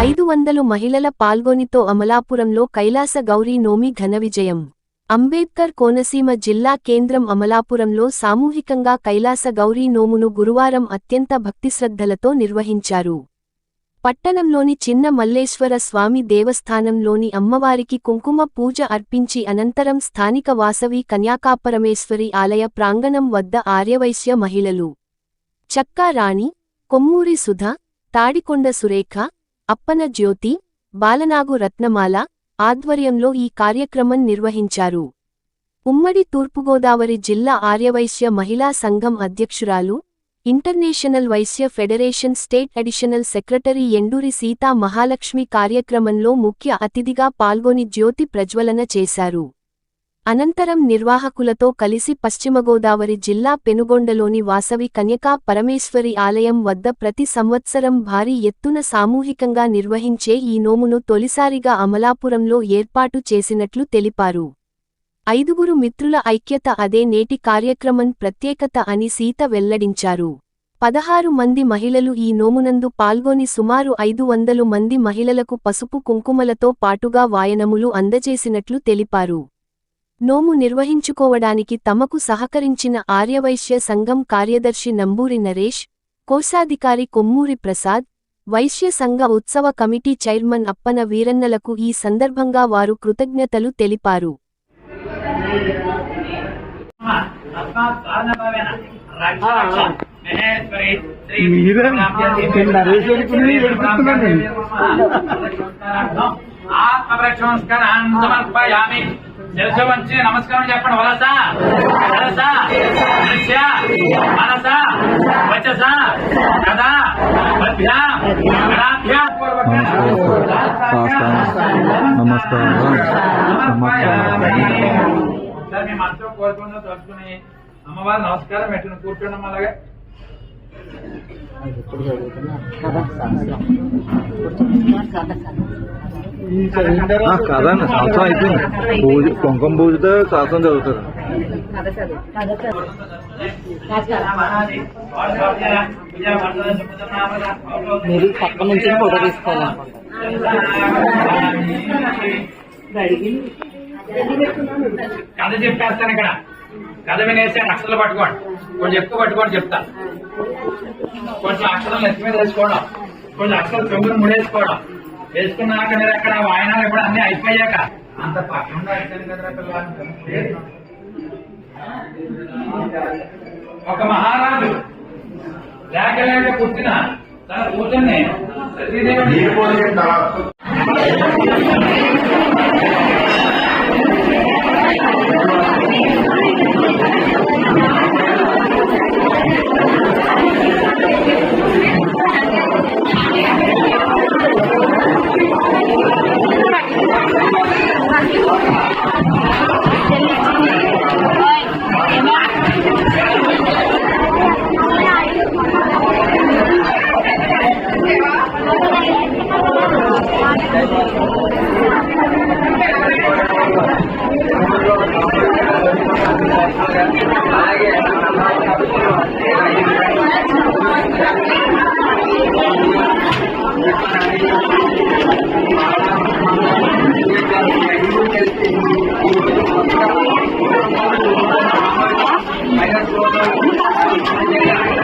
ఐదు వందలు మహిళల పాల్గొనితో అమలాపురంలో కైలాస గౌరీ నోమి ఘన విజయం. అంబేద్కర్ కోనసీమ జిల్లా కేంద్రం అమలాపురంలో సామూహికంగా కైలాస గౌరీ నోమును గురువారం అత్యంత భక్తిశ్రద్ధలతో నిర్వహించారు. పట్టణంలోని చిన్న మల్లేశ్వర స్వామి దేవస్థానంలోని అమ్మవారికి కుంకుమ పూజ అర్పించి అనంతరం స్థానిక వాసవి కన్యాకాపరమేశ్వరి ఆలయ ప్రాంగణం వద్ద ఆర్యవైశ్య మహిళలు. చక్కా రాణి కొమ్మూరి సుధ తాడికొండ సురేఖ అప్పన జ్యోతి బాలనాగు రత్నమాల ఆధ్వర్యంలో ఈ కార్యక్రమం నిర్వహించారు. ఉమ్మడి తూర్పుగోదావరి జిల్లా ఆర్యవైశ్య మహిళా సంఘం అధ్యక్షురాలు international Vaishya federation state additional secretary Enduri Sita Mahalakshmi కార్యక్రమంలో ముఖ్య అతిథిగా పాల్గొని జ్యోతి ప్రజ్వలన చేశారు. అనంతరం నిర్వాహకులతో కలిసి పశ్చిమగోదావరి జిల్లా పెనుగొండలోని వాసవి కన్యకా పరమేశ్వరి ఆలయం వద్ద ప్రతి సంవత్సరం భారీ ఎత్తున సామూహికంగా నిర్వహించే ఈ నోమును తొలిసారిగా అమలాపురంలో ఏర్పాటు చేసినట్లు తెలిపారు. ఐదుగురు మిత్రుల ఐక్యత అదే నేటి కార్యక్రమం ప్రత్యేకత అని సీత వెల్లడించారు. పదహారు మంది మహిళలు ఈ నోమునందు పాల్గొని సుమారు ఐదు వందలు మంది మహిళలకు పసుపు కుంకుమలతో పాటుగా వాయనములు అందజేసినట్లు తెలిపారు. నోము నిర్వహించుకోవడానికి తమకు సహకరించిన ఆర్యవైశ్య సంఘం కార్యదర్శి నంబూరి నరేష్ కోశాధికారి కొమ్మూరి ప్రసాద్ వైశ్య సంఘ ఉత్సవ కమిటీ చైర్మన్ అప్పన వీరన్నలకు ఈ సందర్భంగా వారు కృతజ్ఞతలు తెలిపారు. మీరే ఆత్మరక్షణస్కరాన్ సమర్పయామి. శిరస్సు వంచి నమస్కారం చెప్పండి వలస వలస దృశ్య మనస? వచస? కదా మధ్య? గణాభ్య నమస్కారం. నమస్కారం. సార్ మేము అందరూ కోరుకుందాం తలుచుకుని అమ్మవారు నమస్కారం పెట్టండి కూర్చోండి అలాగే. ఆ, కాదండి సంవత్సరం అయిపోయింది. పూజ కుంకుమ పూజతో శాస్త్రం చదువుతారు. మీరు పక్క నుంచి ఫోటో తీసుకోవాలనుకుంటా కథ చెప్పేస్తాను ఇక్కడ. కథ వినేసి అక్షరాలు పట్టుకోండి. కొంచెం ఎక్కువ పట్టుకోండి చెప్తా. కొంచెం అక్షరాలు నెత్తి మీద వేసుకోవడం. కొంచెం అక్షరాలు తొమ్మిది ముడేసుకోవడం. వేసుకున్నాక మీరు అక్కడ వాయినాలు ఎప్పుడు అన్ని అయిపోయాక. అంత పక్కన ఒక మహారాజు లేక లేక పుట్టిన తన కూతుర్ని శ్రీదేవి 你把